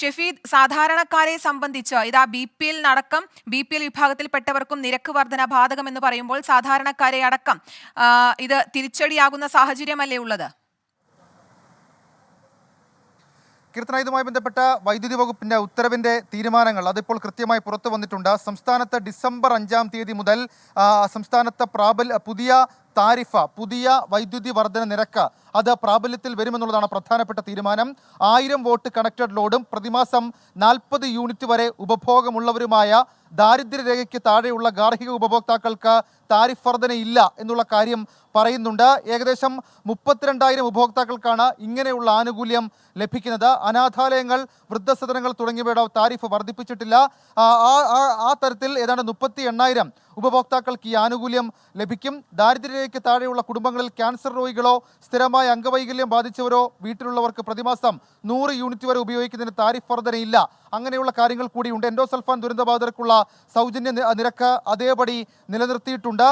ഷെഫീദ് സാധാരണക്കാരെ സംബന്ധിച്ച് ഇതാ ബി പി എൽ അടക്കം ബി പി എൽ വിഭാഗത്തിൽപ്പെട്ടവർക്കും നിരക്ക് വർധന ബാധകമെന്ന് പറയുമ്പോൾ സാധാരണക്കാരെ അടക്കം ഇത് തിരിച്ചടിയാകുന്ന സാഹചര്യമല്ലേ ഉള്ളത്? കീർത്തന ഇതുമായി ബന്ധപ്പെട്ട വൈദ്യുതി വകുപ്പിന്റെ ഉത്തരവിന്റെ തീരുമാനങ്ങൾ അതിപ്പോൾ കൃത്യമായി പുറത്തു വന്നിട്ടുണ്ട്. സംസ്ഥാനത്ത് ഡിസംബർ അഞ്ചാം തീയതി മുതൽ സംസ്ഥാനത്ത് പ്രാബല്യ പുതിയ താരിഫ പുതിയ വൈദ്യുതി വർധന നിരക്ക് അത് പ്രാബല്യത്തിൽ വരുമെന്നുള്ളതാണ് പ്രധാനപ്പെട്ട തീരുമാനം. ആയിരം വോട്ട് കണക്റ്റഡ് ലോഡും പ്രതിമാസം നാൽപ്പത് യൂണിറ്റ് വരെ ഉപഭോഗമുള്ളവരുമായ ദാരിദ്ര്യരേഖയ്ക്ക് താഴെയുള്ള ഗാർഹിക ഉപഭോക്താക്കൾക്ക് താരിഫ് വർധന ഇല്ല എന്നുള്ള കാര്യം പറയുന്നുണ്ട്. ഏകദേശം മുപ്പത്തിരണ്ടായിരം ഉപഭോക്താക്കൾക്കാണ് ഇങ്ങനെയുള്ള ആനുകൂല്യം ലഭിക്കുന്നത്. അനാഥാലയങ്ങൾ വൃദ്ധസദനങ്ങൾ തുടങ്ങിയവയുടെ താരിഫ് വർദ്ധിപ്പിച്ചിട്ടില്ല. ആ, തരത്തിൽ ഏതാണ്ട് മുപ്പത്തി എണ്ണായിരം ഉപഭോക്താക്കൾക്ക് ഈ ആനുകൂല്യം ലഭിക്കും. ദാരിദ്ര്യരേഖയ്ക്ക് താഴെയുള്ള കുടുംബങ്ങളിൽ ക്യാൻസർ രോഗികളോ സ്ഥിരമായ അംഗവൈകല്യം ബാധിച്ചവരോ വീട്ടിലുള്ളവർക്ക് പ്രതിമാസം നൂറ് യൂണിറ്റ് വരെ ഉപയോഗിക്കുന്നതിന് താരിഫ് വർധനയില്ല. അങ്ങനെയുള്ള കാര്യങ്ങൾ കൂടിയുണ്ട് എൻഡോസൾഫാൻ ദുരന്തബാധിതർക്കുള്ള സൗജന്യ നിരക്ക് അതേപടി നിലനിർത്തിയിട്ടുണ്ട്.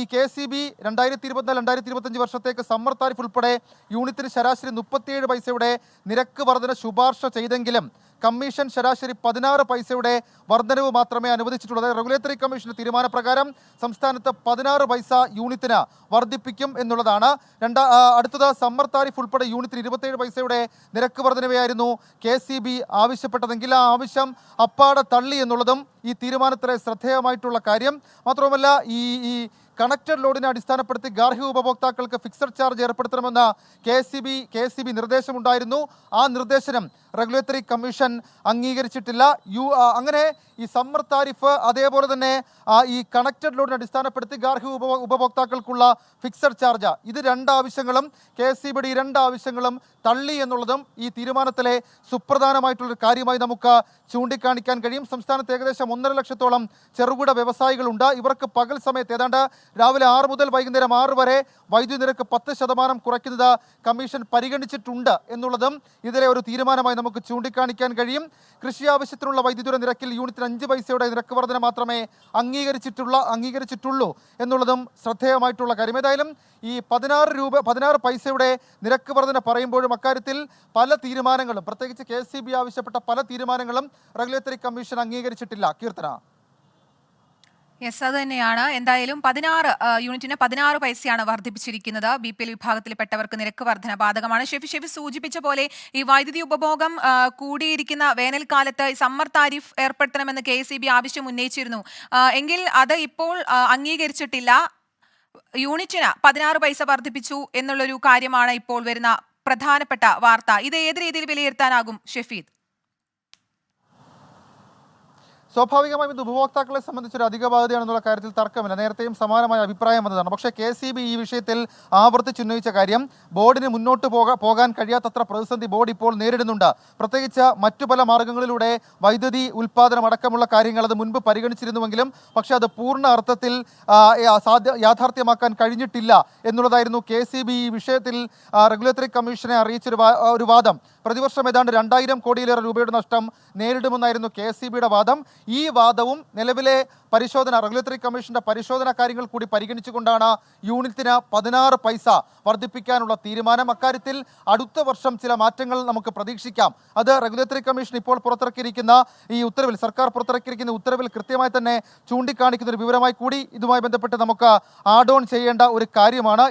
ഈ കെ സി ബി രണ്ടായിരത്തി ഇരുപത്തിനാല് രണ്ടായിരത്തി ഇരുപത്തഞ്ച് വർഷത്തേക്ക് സമ്മർ താരിഫ് ഉൾപ്പെടെ യൂണിറ്റിന് ശരാശരി മുപ്പത്തിയേഴ് പൈസയുടെ നിരക്ക് വർധന ശുപാർശ ചെയ്തെങ്കിലും കമ്മീഷൻ ശരാശരി പതിനാറ് പൈസയുടെ വർധനവ് മാത്രമേ അനുവദിച്ചിട്ടുള്ളൂ റെഗുലേറ്ററി കമ്മീഷന്റെ തീരുമാനപ്രകാരം സംസ്ഥാനത്ത് പതിനാറ് പൈസ യൂണിറ്റിന് വർദ്ധിപ്പിക്കും എന്നുള്ളതാണ്. രണ്ടാ അടുത്തത് സമ്മർ താരിഫ് ഉൾപ്പെടെ യൂണിറ്റിന് ഇരുപത്തേഴ് പൈസയുടെ നിരക്ക് വർധനവയായിരുന്നു. കെ സി ബി ആവശ്യപ്പെട്ടതെങ്കിൽ ആ ആവശ്യം അപ്പാടെ തള്ളി എന്നുള്ളതും ഈ തീരുമാനത്തിലെ ശ്രദ്ധേയമായിട്ടുള്ള കാര്യം. മാത്രവുമല്ല ഈ ഈ കണക്റ്റഡ് ലോഡിനെ അടിസ്ഥാനപ്പെടുത്തി ഗാർഹിക ഉപഭോക്താക്കൾക്ക് fixed charge ഏർപ്പെടുത്തണമെന്ന K C B K C B നിർദ്ദേശമുണ്ടായിരുന്നു. ആ നിർദ്ദേശനം റെഗുലേറ്ററി കമ്മീഷൻ അംഗീകരിച്ചിട്ടില്ല. യു അങ്ങനെ ഈ സമ്മർ താരിഫ് അതേപോലെ തന്നെ ഈ കണക്റ്റഡ് ലോഡിനെ അടിസ്ഥാനപ്പെടുത്തി ഗാർഹിക ഉപഭോ ഉപഭോക്താക്കൾക്കുള്ള ഫിക്സഡ് ചാർജ്. ഇത് രണ്ടാവശ്യങ്ങളും കെ സി ബിയുടെ ഈ രണ്ടാവശ്യങ്ങളും തള്ളി എന്നുള്ളതും ഈ തീരുമാനത്തിലെ സുപ്രധാനമായിട്ടുള്ളൊരു കാര്യമായി നമുക്ക് ചൂണ്ടിക്കാണിക്കാൻ കഴിയും. സംസ്ഥാനത്ത് ഏകദേശം ഒന്നര ലക്ഷത്തോളം ചെറുകിട വ്യവസായികളുണ്ട്. ഇവർക്ക് പകൽ സമയത്ത് ഏതാണ്ട് രാവിലെ ആറ് മുതൽ വൈകുന്നേരം ആറ് വരെ വൈദ്യുതി നിരക്ക് പത്ത് ശതമാനം കുറയ്ക്കുന്നത് കമ്മീഷൻ പരിഗണിച്ചിട്ടുണ്ട് എന്നുള്ളതും ഇതിലെ ഒരു തീരുമാനമായി നമുക്ക് ചൂണ്ടിക്കാണിക്കാൻ കഴിയും. കൃഷി ആവശ്യത്തിനുള്ള വൈദ്യുതിയുടെ നിരക്കിൽ യൂണിറ്റിന് അഞ്ച് പൈസയുടെ നിരക്ക് വർധന മാത്രമേ അംഗീകരിച്ചിട്ടുള്ള അംഗീകരിച്ചിട്ടുള്ളൂ എന്നുള്ളതും ശ്രദ്ധേയമായിട്ടുള്ള കാര്യം. ഏതായാലും ഈ പതിനാറ് രൂപ പതിനാറ് പൈസയുടെ നിരക്ക് വർധന പറയുമ്പോഴും അക്കാര്യത്തിൽ പല തീരുമാനങ്ങളും പ്രത്യേകിച്ച് കെ ആവശ്യപ്പെട്ട പല തീരുമാനങ്ങളും റെഗുലേറ്ററി കമ്മീഷൻ അംഗീകരിച്ചിട്ടില്ല. കീർത്തന. യെസ് അത് തന്നെയാണ്. എന്തായാലും പതിനാറ് യൂണിറ്റിന് പതിനാറ് പൈസയാണ് വർദ്ധിപ്പിച്ചിരിക്കുന്നത്. ബി പി എൽ വിഭാഗത്തിൽപ്പെട്ടവർക്ക് നിരക്ക് വർധന ബാധകമാണ്. ഷെഫി ഷെഫി സൂചിപ്പിച്ച പോലെ ഈ വൈദ്യുതി ഉപഭോഗം കൂടിയിരിക്കുന്ന വേനൽക്കാലത്ത് സമ്മർ താരിഫ് ഏർപ്പെടുത്തണമെന്ന് കെ എസ് ആവശ്യം ഉന്നയിച്ചിരുന്നു. എങ്കിൽ അത് ഇപ്പോൾ അംഗീകരിച്ചിട്ടില്ല. യൂണിറ്റിന് പതിനാറ് പൈസ വർദ്ധിപ്പിച്ചു എന്നുള്ളൊരു കാര്യമാണ് ഇപ്പോൾ വരുന്ന പ്രധാനപ്പെട്ട വാർത്ത. ഇത് ഏത് രീതിയിൽ വിലയിരുത്താനാകും ഷെഫീദ്? സ്വാഭാവികമായും ഇത് ഉപഭോക്താക്കളെ സംബന്ധിച്ച് ഒരു അധിക ബാധ്യതയാണെന്നുള്ള കാര്യത്തിൽ തർക്കമില്ല. നേരത്തെയും സമാനമായ അഭിപ്രായം വന്നതാണ്. പക്ഷേ കെ സി ബി ഈ വിഷയത്തിൽ ആവർത്തിച്ചുന്നയിച്ച കാര്യം ബോർഡിന് മുന്നോട്ട് പോകാൻ കഴിയാത്തത്ര പ്രതിസന്ധി ബോർഡ് ഇപ്പോൾ നേരിടുന്നുണ്ട്. പ്രത്യേകിച്ച് മറ്റു പല മാർഗങ്ങളിലൂടെ വൈദ്യുതി ഉൽപ്പാദനം അടക്കമുള്ള കാര്യങ്ങൾ അത് മുൻപ് പരിഗണിച്ചിരുന്നുവെങ്കിലും പക്ഷേ അത് പൂർണ അർത്ഥത്തിൽ സാധ്യ യാഥാർത്ഥ്യമാക്കാൻ കഴിഞ്ഞിട്ടില്ല എന്നുള്ളതായിരുന്നു കെ സി ബി ഈ വിഷയത്തിൽ റെഗുലേറ്ററി കമ്മീഷനെ അറിയിച്ചൊരു ഒരു വാദം. പ്രതിവർഷം ഏതാണ്ട് രണ്ടായിരം കോടിയിലേറെ രൂപയുടെ നഷ്ടം നേരിടുമെന്നായിരുന്നു കെ സി ബിയുടെ വാദം. ഈ വാദവും നിലവിലെ പരിശോധന റെഗുലേറ്ററി കമ്മീഷന്റെ പരിശോധന കാര്യങ്ങൾ കൂടി പരിഗണിച്ചുകൊണ്ടാണ് യൂണിറ്റിന് പതിനാറ് പൈസ വർദ്ധിപ്പിക്കാനുള്ള തീരുമാനം. അക്കാര്യത്തിൽ അടുത്ത വർഷം ചില മാറ്റങ്ങൾ നമുക്ക് പ്രതീക്ഷിക്കാം. അത് റെഗുലേറ്ററി കമ്മീഷൻ ഇപ്പോൾ പുറത്തിറക്കിയിരിക്കുന്ന ഈ ഉത്തരവിൽ സർക്കാർ പുറത്തിറക്കിയിരിക്കുന്ന ഉത്തരവിൽ കൃത്യമായി തന്നെ ചൂണ്ടിക്കാണിക്കുന്ന ഒരു വിവരമായി കൂടി ഇതുമായി ബന്ധപ്പെട്ട് നമുക്ക് ആഡ് ഓൺ ചെയ്യേണ്ട ഒരു കാര്യമാണ്.